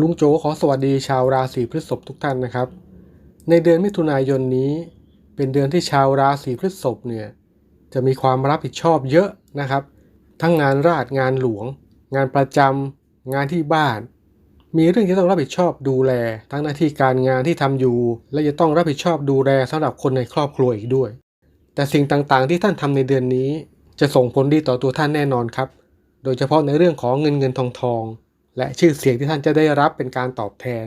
ลุงโจขอสวัสดีชาวราศีพฤษภทุกท่านนะครับ ในเดือนมิถุนายนนี้ เป็นเดือนที่ชาวราศีพฤษภเนี่ยจะมีความรับผิดชอบเยอะนะครับ ทั้งงานราชงานหลวง งานประจำงานที่บ้าน มีเรื่องที่ต้องรับผิดชอบดูแล ทั้งหน้าที่การงานที่ทำอยู่ และจะต้องรับผิดชอบดูแลสำหรับคนในครอบครัวอีกด้วย แต่สิ่งต่างๆ ที่ท่านทำในเดือนนี้ จะส่งผลดีต่อตัวท่านแน่นอนครับ โดยเฉพาะในเรื่องของเงินเงินทองทอง และชื่อเสียงที่ท่านจะได้รับเป็นการตอบแทน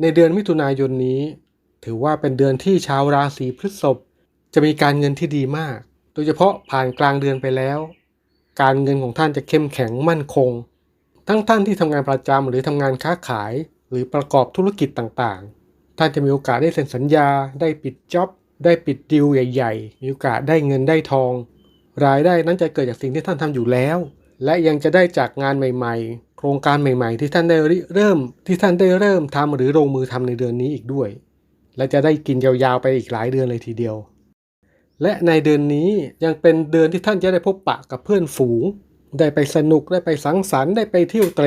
ในเดือนมิถุนายนนี้ ถือว่าเป็นเดือนที่ชาวราศีพฤษภจะมีการเงินที่ดีมาก โดยเฉพาะผ่านกลางเดือนไปแล้ว การเงินของท่านจะเข้มแข็งมั่นคง ทั้งท่านที่ทำงานประจำหรือทำงานค้าขาย หรือประกอบธุรกิจต่างๆ ท่านจะมีโอกาสได้เซ็นสัญญา ได้ปิดจ็อบ ได้ปิดดิวใหญ่ ๆ มีโอกาสได้เงินได้ทอง รายได้นั้นจะเกิดจากสิ่งที่ท่านทำอยู่แล้ว และยังจะได้จากงานใหม่ๆ ครงการใหม่ ๆ ที่ท่านได้เริ่มที่ท่านได้เริ่มทำหรือลงมือทำในเดือนนี้อีกด้วย และจะได้กินยาวๆไปอีกหลายเดือนเลยทีเดียว และในเดือนนี้ยังเป็นเดือนที่ท่านจะได้พบปะกับเพื่อนฝูง ได้ไปสนุกได้ไปสังสรรค์ได้ไปเที่ยวเตร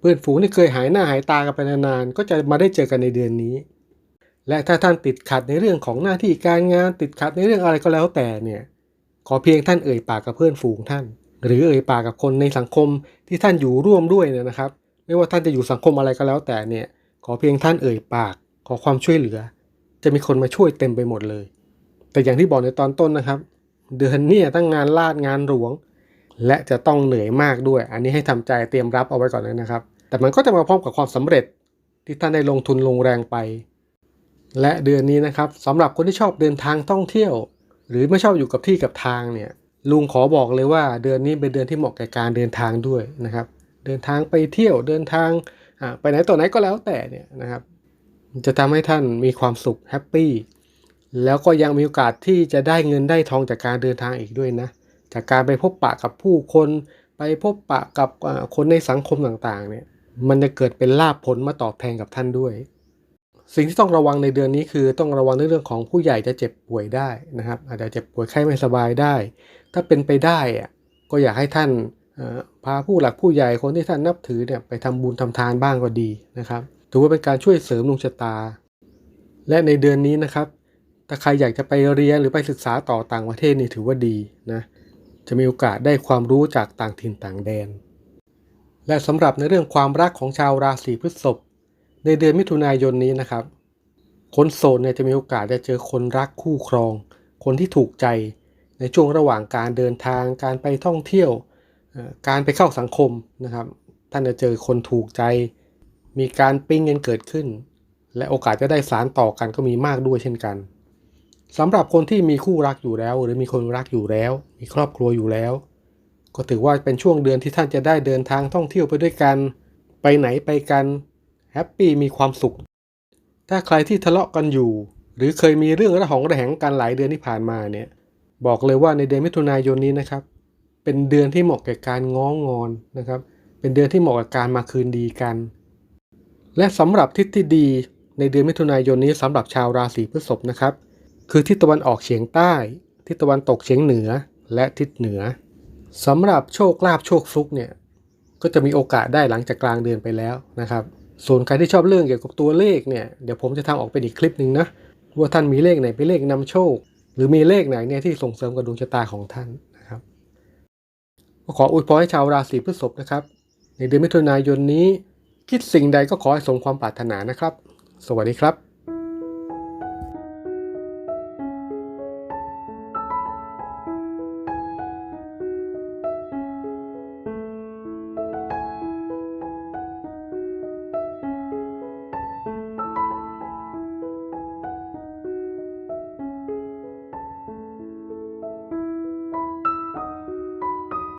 เพื่อนฝูงที่เคยหายหน้าหายตากันไปนานๆก็จะมาได้เจอกันในเดือนนี้ และถ้าท่านติดขัดในเรื่องของหน้าที่การงานติดขัดในเรื่องอะไรก็แล้วแต่เนี่ยขอเพียงท่านเอ่ยปากกับเพื่อนฝูงท่าน หรือเอ่ยปากกับคนในสังคมที่ท่านอยู่ร่วมด้วยเนี่ยนะครับ ไม่ว่าท่านจะอยู่สังคมอะไรก็แล้วแต่เนี่ย ขอเพียงท่านเอ่ยปาก ขอความช่วยเหลือ จะมีคนมาช่วยเต็มไปหมดเลย แต่อย่างที่บอกในตอนต้นนะครับ เดือนเนี้ตั้งงานลาดงานหลวง และจะต้องเหนื่อยมากด้วย อันนี้ให้ทำใจเตรียมรับเอาไว้ก่อนเลยนะครับ แต่มันก็จะมาพร้อมกับความสำเร็จที่ท่านได้ลงทุนลงแรงไป และเดือนนี้นะครับสำหรับคนที่ชอบเดินทางท่องเที่ยว หรือไม่ชอบอยู่กับที่กับทางเนี่ย ลุงขอบอกเลยว่าเดือนนี้เป็นเดือนที่เหมาะแก่การเดินทางด้วยนะครับ เดินทางไปเที่ยวเดินทางไปไหนต่อไหนก็แล้วแต่เนี่ยนะครับจะทำให้ท่านมีความสุขแฮปปี้แล้วก็ยังมีโอกาสที่จะได้เงินได้ทองจากการเดินทางอีกด้วยนะ จากการไปพบปะกับผู้คน ไปพบปะกับคนในสังคมต่างๆเนี่ยมันจะเกิดเป็นลาภผลมาตอบแทนกับท่านด้วย สิ่งที่ต้องระวังในเดือนนี้คือต้องระวังในเรื่องของผู้ใหญ่จะเจ็บป่วยได้นะครับ อาจจะเจ็บป่วยไข้ไม่สบายได้ ถ้าเป็นไปได้อะก็อยากให้ท่านพาผู้หลักผู้ใหญ่คนที่ท่านนับถือเนี่ยไปทำบุญทำทานบ้างก็ดีนะครับถือว่าเป็นการช่วยเสริมดวงชะตา และในเดือนนี้นะครับ ถ้าใครอยากจะไปเรียนหรือไปศึกษาต่อต่างประเทศนี่ถือว่าดีนะจะมีโอกาสได้ความรู้จากต่างถิ่นต่างแดน และสำหรับในเรื่องความรักของชาวราศีพฤษภ ในเดือนมิถุนายนนี้นะครับ คนโสดเนี่ยจะมีโอกาสได้เจอคนรักคู่ครอง คนที่ถูกใจในช่วงระหว่างการเดินทาง การไปท่องเที่ยว การไปเข้าสังคมนะครับ ท่านจะเจอคนถูกใจ มีการปิ้งเงินเกิดขึ้น และโอกาสจะได้สารต่อกันก็มีมากด้วยเช่นกันสำหรับคนที่มีคู่รักอยู่แล้ว หรือมีคนรักอยู่แล้ว มีครอบครัวอยู่แล้ว ก็ถือว่าเป็นช่วงเดือนที่ท่านจะได้เดินทางท่องเที่ยวไปด้วยกัน ไปไหนไปกัน แฮปปี้มีความสุข ถ้าใครที่ทะเลาะกันอยู่ หรือเคยมีเรื่องระหองระแหงกันหลายเดือนที่ผ่านมาเนี่ย บอกเลยว่าในเดือนมิถุนายนนี้นะครับ เป็นเดือนที่เหมาะแก่การง้องอนนะครับ เป็นเดือนที่เหมาะกับการมาคืนดีกัน และสำหรับทิศที่ดีในเดือนมิถุนายนนี้สำหรับชาวราศีพฤษภนะครับ คือทิศตะวันออกเฉียงใต้ ทิศตะวันตกเฉียงเหนือ และทิศเหนือสำหรับโชคลาภโชคฟลุกเนี่ยก็จะมีโอกาสได้หลังจากกลางเดือนไปแล้วนะครับ ส่วนใครที่ชอบเรื่องเกี่ยวกับตัวเลขเนี่ยเดี๋ยวผมจะทำออกเป็นอีกคลิปหนึ่งนะว่าท่านมีเลขไหนเป็นเลขนำโชค หรือมีเลขไหนเนี่ยที่ส่งเสริมกับดวงชะตาของท่านนะครับก็ขออวยพรให้ชาวราศีพฤษภนะครับ ในเดือนมิถุนายนนี้ คิดสิ่งใดก็ขอให้สมความปรารถนานะครับ สวัสดีครับ